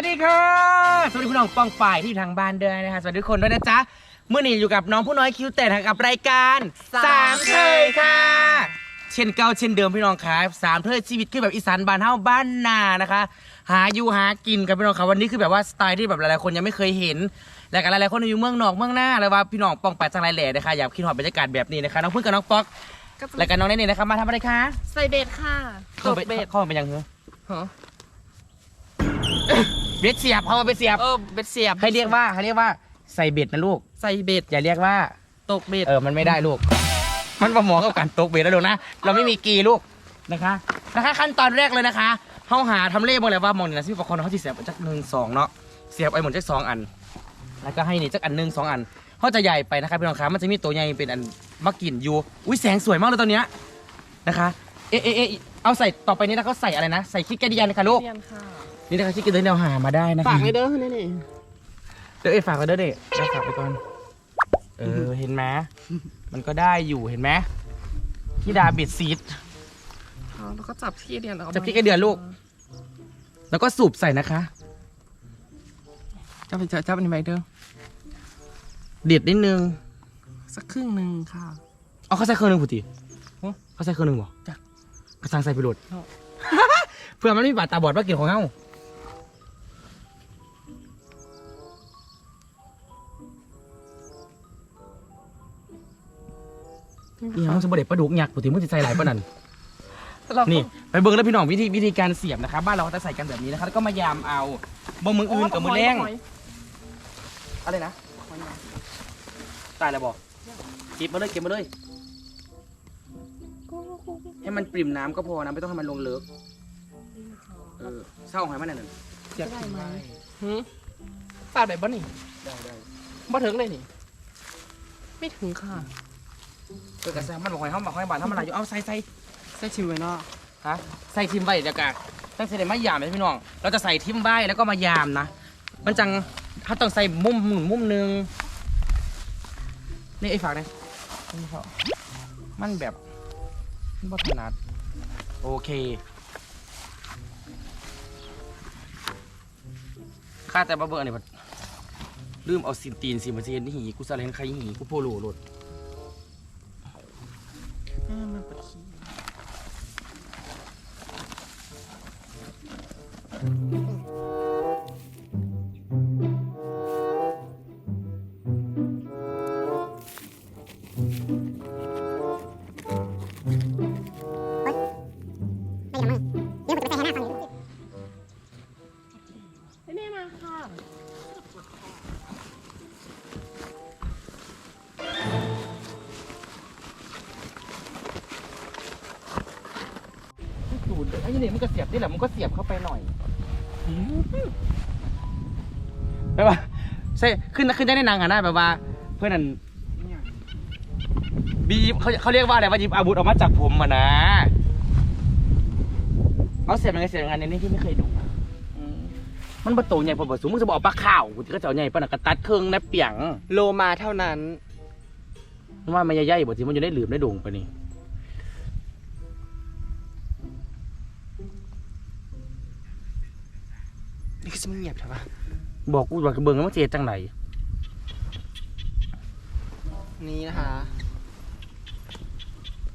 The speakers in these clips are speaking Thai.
วัสดีค่ะ สวัสดีพี่น้องปองฝ่ายที่อยู่ทางบ้านด้วยนะคะสวัสดีทุกคนด้วยนะจ๊ะเมื่อนี้อยู่กับน้องผู้น้อยคิวเตะกับรายการสามเทยค่ะ เช่นเก่าเช่นเดิมพี่น้องครับสามเทยชีวิตคือแบบอีสานบ้านเฮาบ้านนานะคะ หาอยู่หากินกันพี่น้องครับวันนี้คือแบบว่าสไตล์ที่แบบหลายๆคนยังไม่เคยเห็น และกันหลายๆคนอยู่เมืองนอกเมืองหน้าแล้วว่าพี่น้องปองไปจังไรแหล่นะคะอยากคิดหอดบรรยากาศแบบนี้นะคะน้องพึ่งกับน้องป๊อกและกันน้องเนเน่นะคะมาทำอะไรคะใส่เบ็ดค่ะตกเบ็ดเข้ามาเป็นยังเหรอฮะ เบ็ดเสียบเข้ามาไปเสียบเออเบ็ดเสียบให้เรียกว่าให้เรียกว่าใส่เบ็ดนะลูก ใส่เบ็ดอย่าเรียกว่าตกเบ็ดเออมันไม่ได้ลูก มันประมองกับการตกเบ็ดแล้วลูกนะเราไม่มีกีลูกนะคะนะคะขั้นตอนแรกเลยนะคะเขาหาทำเลขมาเลยว่ามองเนี่ยนะที่ปกครองเขาที่เสียบจักหนึ่งสองเนาะเสียบไปหมดจักสองอัน แล้วก็ให้นี่จักอันหนึ่งสองอันเขาจะใหญ่ไปนะคะพี่น้องคะมันจะมีตัวใหญ่เป็นอันมากินอยู่อุ้ยแสงสวยมากเลยตอนเนี้ยนะคะ เอะเอะเอะเอาใส่ต่อไปนี้นะเขาใส่อะไรนะ ใส่คิกแกเดียนนะคะลูกเรียนค่ะ นี่นะคะคิกแกเดียนเราหามาได้นะคะฝากเลยเด้อนี่นี่เดี๋ยวเอ้ยฝากไว้เด้อเด็กเดี๋ยวฝากไปก่อนเออเห็นไหมมันก็ได้อยู่เห็นไหมที่ดาบิดซีดอ๋อแล้วก็จับที่เรียนเอาจับที่กระเดือนลูก แล้วก็สูบใส่นะคะจับไปจับจับอันนี้ไปเด้อเด็ดนิดนึง สักครึ่งหนึ่งค่ะเอาเขาใส่เครื่องหนึงผูติฮะเขาใส่เครื่องหนึงบ่จ้ะกระซังใส่ไปโหลดเอาเพื่อมันไม่บาดตาบอดว่ากินของเฮา อีหยังสมบูรณ์ปลาดุกหยักผูติมึงจะใส่หลายปะนั่นเราก็นี่ไปเบิ่งแล้วพี่น้องวิธีวิธีการเสียบนะครับบ้านเราก็จะใส่กันแบบนี้นะครับแล้วก็มายามเอาบ่มืออื่นกับมือแรงหยอะไรนะตายแล้วบอกเก็บมาเลยเก็บมาเลยให้มันปริ่มน้ำก็พอนะไม่ต้องให้มันลงเลิกเออเศร้าหอยมันหน่อยจะได้ไหมหืมปาดแบบบ่นี่ได้ได้บ่ถึงเลยนี่ ไม่ถึงค่ะ เกิดกระแสมันบอกหอยห้องบอกหอยบานถ้ามันหลอยู่เอาใส่ใส่ใส่ชิมไว้เนาะฮะใส่ทิมไว้เดี๋ยวกันตั้งใส่ในไม้ยามเลยพี่น้อง เราจะใส่ทิมไว้แล้วก็มายามนะ มันจังถ้าต้องใส่มุมหนึ่งมุมหนึ่งนี่ไอ้ฝากเนี่ยมันแบบมันบ่ถนัดโอเคข้าแต่บาเบอร์นี่บัดลืมเอาสินตีนสิมาเซียนนี่หีกูสะเลนใครหีกูโพโลโลด ไม่ได้มาค่ะสูดไอ้นี่มันก็เสียบนี่แหละมันก็เสียบเข้าไปหน่อย ใช่ขึ้นขึ้นได้ในหนังอะนะแบบว่า เพื่อนนั่นบีหยิบเขาเขาเรียกว่าอะไรว่าหยิบอาวุธออกมาจากผมอะนะเขาเสียบยังไงเสียบยังไงในนี้ที่ไม่เคยดูอืมมันประตูใหญ่พอประสูงมึงจะบอกปลาข้าวกูจะก็เจ้าใหญ่ปะนะกระตัดเครื่องนะเปียงโลมาเท่านั้นว่ามันใหญ่ๆบ่สิมันอยู่ได้หลืมได้โด่งไปนี่นี่คือมันเงียบใช่ปะ บอกกูว่าเบิ่งแล้วมันเสียจังไหนนี่นะคะ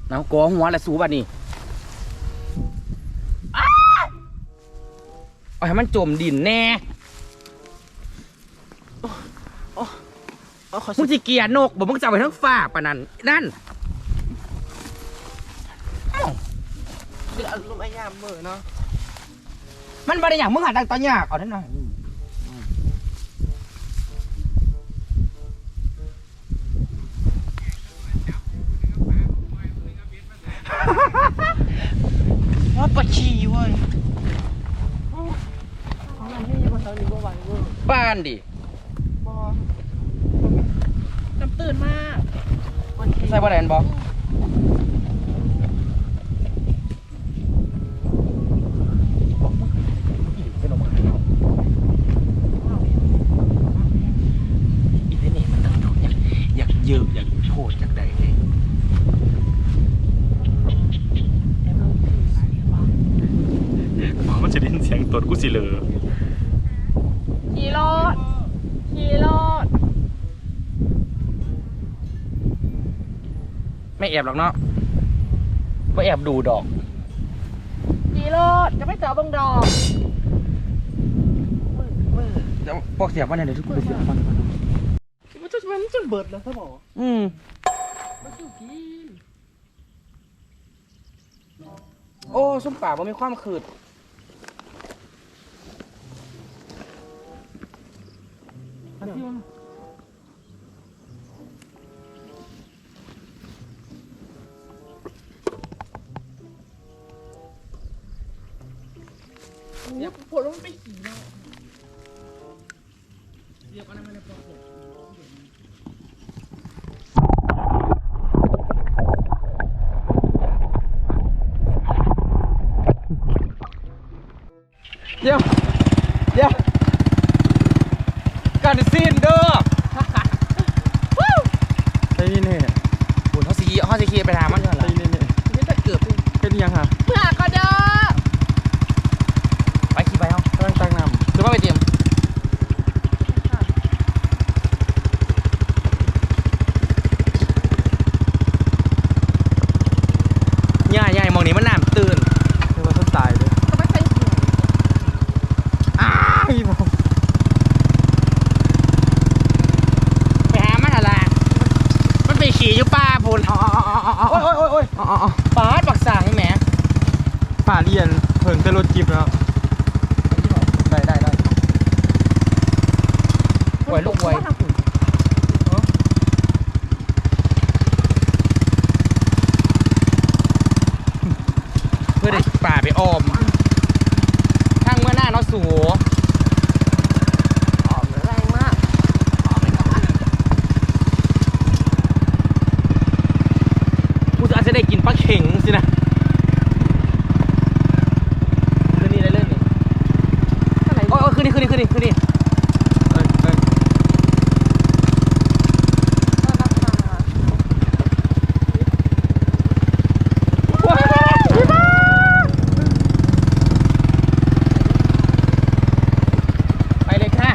เอากอหัวและสูบัดนี่อ้าเอาให้มันจมดินแน่อ๋อขอมึงสิเกียร์นกบอกมึงจะเอาไปทั้งฟ้าปะนั่นนั่น เดี๋ยวอารมณ์ไอ้ยามเหม่อเนาะมันบ่ได้อย่างมึงหาดังตอนยากเอาท่านหน่อยอืม ว่าปวดฉี่เว้ยของเราไม่มีคนเท่านี้บ่ไหวเว้ยบ้านดิบอน้ำตื่นมากวันที่ใส่บ่ได้อันบ่อีเดนี่มันต้องดูอยากอยากเยอะอยากโผล่จากใดเอง อ๋อมันจะได้ยินเสียงตดกูสิเหลอ ไม่แอบหรอกเนาะไม่แอบดูดอกดีโลดจะไม่เจอเบังดอกเดี๋ยวพวกเสียบว่าเนี่ยเดี๋ยวทุกคนไปเสียบฟังมันจะมันจนเบิดแล้วใช่หมออืมมันอยู่กินโอ้ส้มป่ามันมีความขืดอันที่มัน เนี่ยปวดแล้วมันไปขี่เนาะเสียวกันนั้นไม่ได้ปอกเสียบเดี๋ยว เดี๋ยวการซีนเด้อ ไอ้นี่เนี่ย โอ้ยเขาสีเขาสีขี่ไปทางมันเถอะ ไอ้ ล่ะ นี่เนี่ย นี่จะเกือบเลย เป็นยังค่ะ เพื่อก็เด้อ ไปขี่ไปเอา กำลังตั้งน หรือว่าไปเตรียมย่าย่ามองนี้มันน้ำตื่นำคือว่าต้นตายเลย ก็ไม่ใช่หัว อ้าว พี่บอก ไปหามันอะไรมันไปขี่อยู่ป่าพุ่นโอ้ยโอ้ยโอ้ยโอ้ย อ๋ออ๋อ ปาดปักสางให้แหม ป่าเรียนเพิ่งจะรถจิบแล้ว ได้ได้ได้ไหวลูกไหวเพื่อ ได้ป่าไปอ้อมทางเมื่อหน้าเนาะสู ออกแรงมาก กูจะอาจจะได้กินปลาเข็งสินะคืนนี้ได้เรื่องนี้ อะไร โอ้ยโอ้ยคืนนี้คืนนี้คืนนี้คืนนี้ เอ้ยเอ้ย ไปเลยค่ะ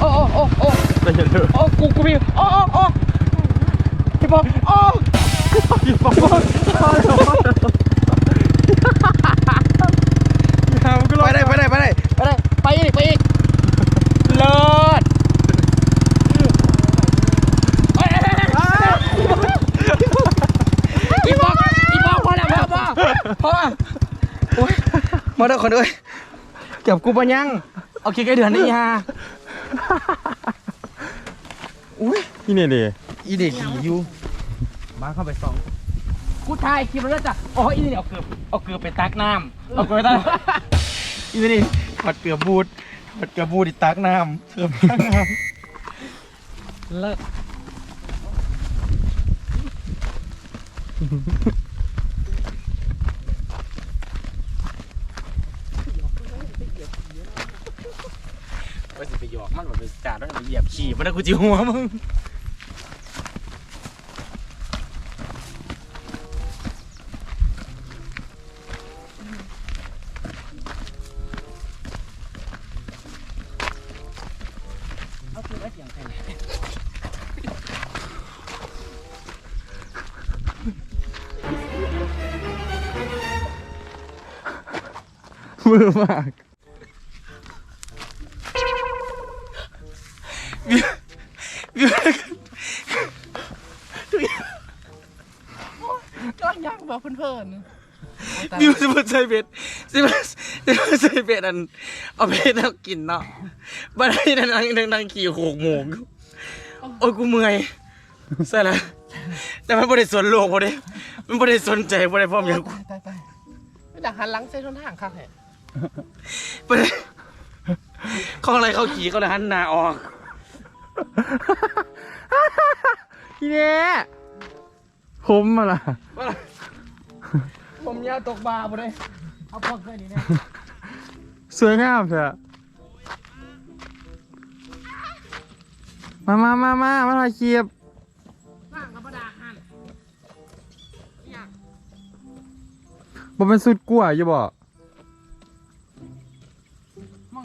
โอ้โอ้โอ้โอ้ ไปเห็นเลย โอ้กูกูพี่โอ้โอ้โอ้ พี่บอกโอ้พี่บอกว่าพ่อเดี๋ยวพ่อเดี๋ยวอย่ามันก็รไปอดได้ไปได้ไปได้ไปได้ไปอีกไปอีกเลิศเอ้ยเอ้ยเอ้ยอีบอกอีบอกพอแล้วพอพอพอโอ้ยมาเด้อคนเอ้ยเก็บกูปะยังเอาคิดใกล้เดือนนี้ฮะอุ้ยนี่เนี่ยดิอีเด็กขี่อยู่ มาเข้าไปสองกูถ่ายคลิปแล้วจ้ะอ๋ออีนี่เอาเกือบเอาเกือบไปตักน้ำเอาเกือบไปตักอีนี่ถอดเกือบบูดถอดเกือบบูดอีตักน้ำเกือบตักน้ำเลิศว่าสิไปหยอกมันแบบไปจ่าต้องไปเหยียบขี่มันนะกูจิหัวมึง มือมากก็ยังบอกเพลินบิวสิบใส่เบ็ดสิบสิบใส่เบ็ดอันเอาไปให้เรากินเนาะบ้านนี้นั่งนั่งนั่งขี่โขกหมูกโอ้ยกูเมื่อยใส่ละแต่มันไม่ได้สนโลกพอดีมันไม่ได้สนใจพอดีพร้อมอย่างกูตายตายไม่ดักหันหลังใส่ชนทางค่ะแหะ ไปเลยเขาอะไรเขาขี่เขาเลยหันหน้าออก พี่เนี่ยผมมาล่ะ ผมยาวตกบาพอดีเอาพอเคยนี่เนี่ยสวยงามเถอะมามามามามาถ่ายคลิปว่างกับประดาหันอยากบ่เป็นสุดกลัวอยู่บ่มอง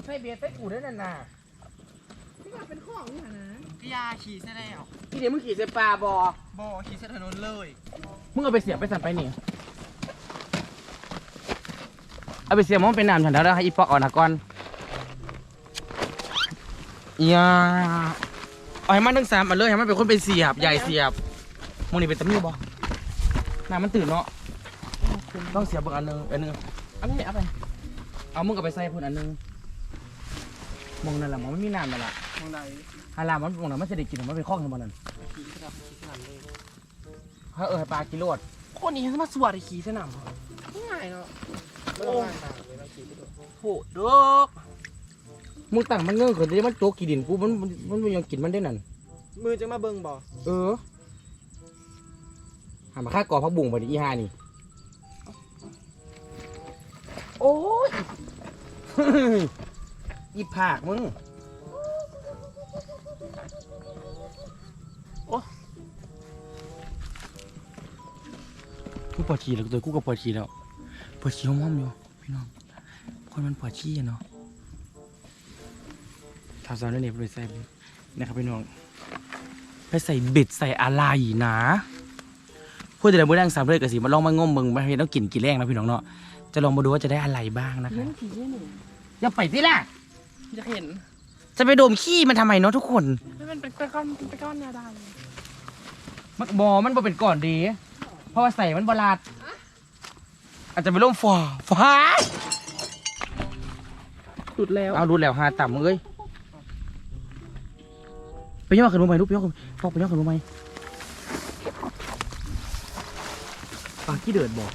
ใส่เบ็ดใส่กูได้นานน่ะที่ว่าเป็นของนี่นะพี่ยาขี่ซะแล้วพี่เดี๋ยวมึงขี่เซปลาบอบอขี่เส้นถนนเลย มึงเอาไปเสียบไปสั่นไปนี่เอาไปเสียบมันเป็นน้ำฉันแล้วให้อีปอกเอ่อนนะก่อนอย่าเอาให้มันทั้งสามอันเลยให้มันเป็นคนไปเสียบใหญ่เสียบมึงนี่เป็นตะมีบอน้ำมันตื่นเนาะต้องเสียบเบิ่งอันหนึงอันหนึงเอาไปเอาไปเอามึงก็ไปใส่พุ่นอันหนึง มองนั่นแหละมองไม่มีน้ำนั่นแหละมองไหนฮาลามมันมองนั่นมันจะได้กินมันเป็นข้องกันบ่นั่นขี่สนามขี่สนามเลยเฮ้ยเออให้ปลากิโลดคนนี้จะมาสวดไอ้ขี่สนามเหรอง่ายเนาะไม่ต้องง่ายมากเลยเราขี่ไปดูโหดกมึงตั้งมันเงื่อนขึ้นที่มันโตกี่ดินกูมันมันมันมันยังกินมันได้นั่นมือจะมาเบิ่งบ่เออหามาฆ่ากอพักบุ่งไปดิอีห้านี่โอ้ย อีผากมึงกูปวดฉี่แล้วตัวกูก็ปวดฉี่แล้วปวดฉี่ห้อมๆอยู่พี่น้อง คนมันปวดฉี่อะเนาะทำซ้อนด้วยเนี่ยไปใส่นะครับพี่น้อง ไปใส่เบ็ดใส่อะไรนะพูดแต่ละมื้อแรงสามเลยกสิมาลองมางมมึงมาเห็นต้องกินกี่แรงนะพี่น้องเนาะ จะลองมาดูว่าจะได้อะไรบ้างนะคะเลี้ยงผีเนี่ยหนูอย่าไปที่ล่ะ อยากเห็นจะไปโดมขี้มันทำไมเนาะทุกคนไม่เป็นเป็นก้อนเป็นก้อนแนวดาวมันบอมันบ่เป็นก่อนดีเพราะว่าใส่มันบลาด อาจจะไปล่มฝ่าฟ้าหลุดแล้วเอาดูแล้วหาต่ำมึงเอ้ยไปย่อขนมไหมลูกไปย่อขนมปอกไปย่อขนมไหมปากขี้เดือดบอก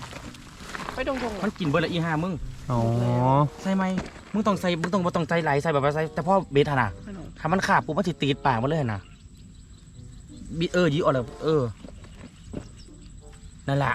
ไปดงดงมันกินเบอร์ละอีห้ามึงอ๋อใส่ไหม มึงต้องใส่มึงต้องบ่ต้องใจไหลใส่แบบว่าใส่แต่พ่อเบสอะนะไปหนูถ้ามันขาดปุ๊บมันสิตีดปากมันเลยนะบิเออยีออกเลยเออนั่นแหละ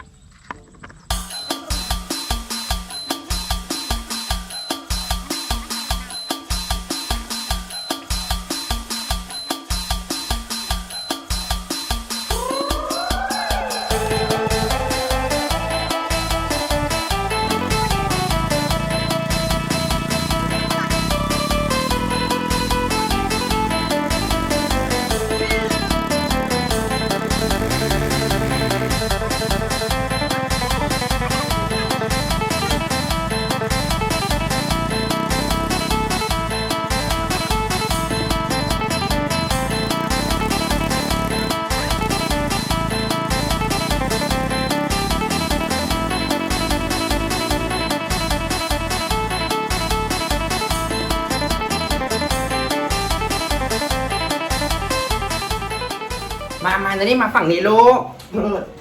มาจะนี่มาฝั่งนี้ลูก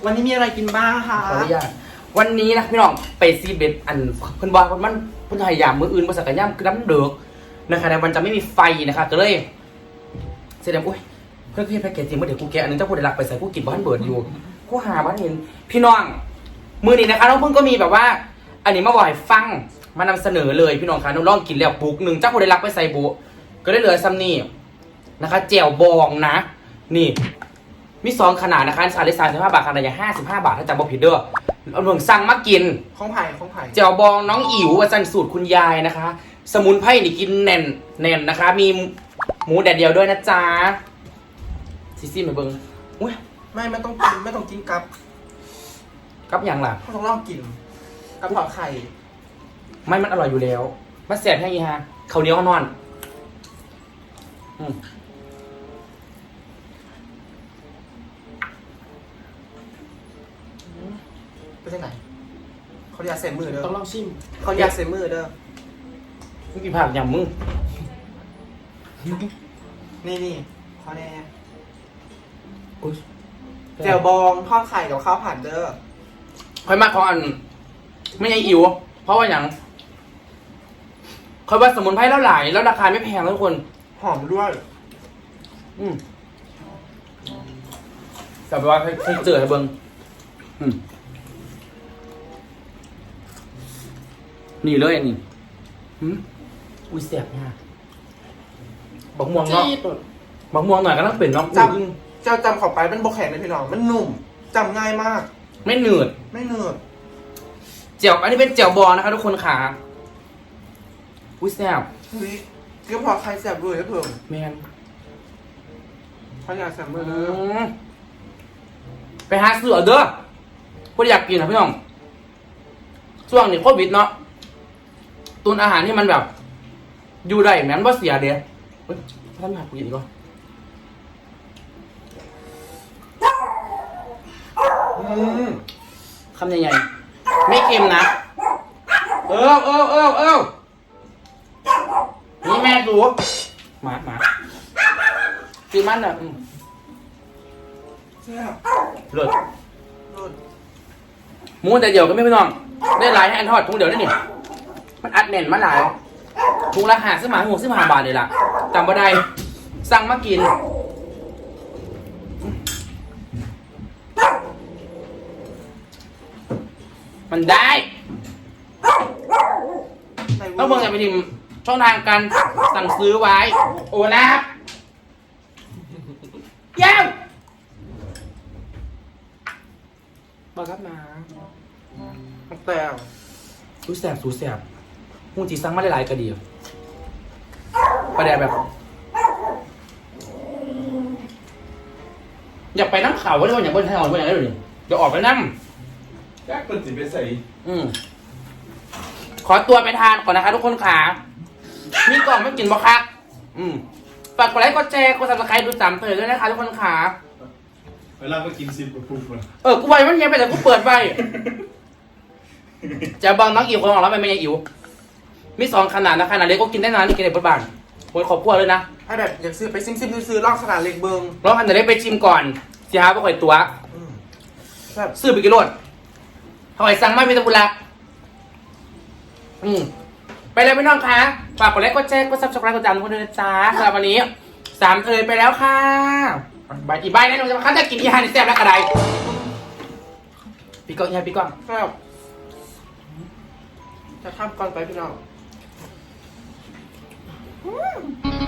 วันนี้มีอะไรกินบ้างคะขออนุญาตวันนี้นะพี่น้องไปซีเบ็ดอันเพิ่นบอกว่ามันเพิ่นพยายามมืออื่นมาสักกันย่ำคือน้ำเดือกนะคะแต่มันจะไม่มีไฟนะคะก็เลยเสด็จอุ้ยเพื่อนพี่แพ็กเกจจริงมื่อเดี๋ยวกูแกะอันนึงเจ้าพูดได้รักไปใส่กูกินบ้านเบิร์ดอยู่กูหาบ้านเห็นพี่น้องมือนี้นะคะน้องเพิ่งก็มีแบบว่า อันนี้มาบ่อยฟังมานำเสนอเลยพี่น้องคะน้องลองกินแล้วปุกหนึ่งเจ้าพูดได้รักไปใส่บุก็ได้เหลือซัมนี่นะคะเจียวบองนะ นี่ มีสองขนาดนะคะสามสิบสามสิบห้าบาทขนาดใหญ่ห้าสิบห้าบาทถ้าจำบ่ผิดเด้อเอาหนึ่งสั่งมากิน ของไผ่ของไผ่เจียวบองน้องอิ๋วอาจารย์สูตรคุณยายนะคะ สมุนไพรนี่กินแน่นแน่นนะคะ มีหมูแดดเดียวด้วยนะจ๊ะซิซี่มาเบิ้งอุ้ยไม่ไม่ต้องกินไม่ต้องกินกับกับอย่างล่ะเขาต้องลองกินกับเผาไข่ ไม่มันอร่อยอยู่แล้ว มันแสบแค่ยี่ฮะข้าวเหนียวข้าวนอน อืม ไปที่ไหนเขาอยากใส่มือเด้อต้องลองชิมเขาอยากใส่มือเด้อมึงกินผักอย่างมึงนี่นี่ขอแน่อุ้ยเจียวบองทอดไข่กับข้าวผัดเด้อค่อยมากของอัน ไม่ใช่อิ๋วเพราะว่าอย่างค่อยว่าสมุนไพรแล้วหลาย แล้วราคาไม่แพงแล้วทุกคน หอมด้วย อืมแต่ว่าให้ให้เจอให้เบิ้งอืม นี่เลยอันนี้อืมอุ้ยเสียบเนี่ยบักม่วงเนาะจี๊ดบักม่วงหน่อยก็ต้องเป็นเนาะจำเจ้าจำเขอไปมันบกแข็งเลยพี่น้อง มันนุ่มจำง่ายมาก ไม่หนืดไม่เหนื่อยเจียวอันนี้เป็นเจียวบอนะคะทุกคนค่ะอุ้ยแซ่บเฮ้ยก็พอใครแสบด้วยนะเพิ่มแมนขอยาแซมเบอร์อืมไปหาซื้อเอาเด้อผู้ที่อยากกินนะพี่น้องช่วงนี้โควิดเนาะ ตุนอาหารที่มันแบบ อยู่ได้แม้นว่าเสียเด้เฮ้ยท่านมาคุยอีกก่อนอืมคำใหญ่ๆไม่เค็มนะ เออเออเออเออนี่แม่ดูหมาหมาคือมันอะอืมแซ่บเลิศรสหมูแต่เดียวก็ไม่พี่น้อง ได้หลายให้อันทอดทุงเดียวได้นี่ มันอัดแน่นมาหลายทุงละหาซื้อหมาหูซื้อหาบาทเลยล่ะจำบ่ได้สั่งมากิน มันได้ในต้องเบิ่งกันไปทีมช่องทางการสั่งซื้อไว้ โอ้นะครับเย้วบอกครับมาแต่สูแสบสูแสบ หูจีสั่งมาได้หลายๆก็ดีประเดี๋ยวแบบ อยากไปน้ำเขาว่าได้ว่าอย่างเบิ้ลให้ออกว่าอย่างไรหรือเดี๋ยวออกไปน้ำแจ็คคนสิไปใส่อืมขอตัวไปทานก่อนนะคะ ทุกคนขามีกล่องไม่กินบ่คักอืมฝากกดไลค์กดแชร์กดซับสไครต์ดูสามเตยด้วยนะคะทุกคนขาเวลาก็กินซิปกับพูดมาเออกูไว้มันเงียไปแต่กูเปิดไว้จะบังน้องอิ๋วคนของเราไม่ไม่ใช่อิ๋ว มีสองขนาดนะขนาดเล็กก็กินได้นานนี่กินได้บดบานโอ้ยขอบคุณเลยนะให้แบบอยากซื้อไปซิมซิมซื้อๆลอกสนามเล็กเบิงลองขนาดเล็กไปชิมก่อนสิฮะว่าข่อยตัว อืมแซ่บซื้อไปกิโลดหอยสั่งไม่มีตะบุระอืม ไปเลยพี่น้องคะ ฝากกดไลค์ กดแชร์ กดซับสไครต์กดติดตามทุกคนด้วยนะจ๊ะสำหรับวันนี้ สามเทยไปแล้วค่ะบายอีกใบแน่นอนจะมาคันจะกินอีฮานี่แซ่บแล้วกระไดพี่ก้องอีฮาพี่ก้อง แซ่บจะทำก่อนไปพี่น้อง Mm.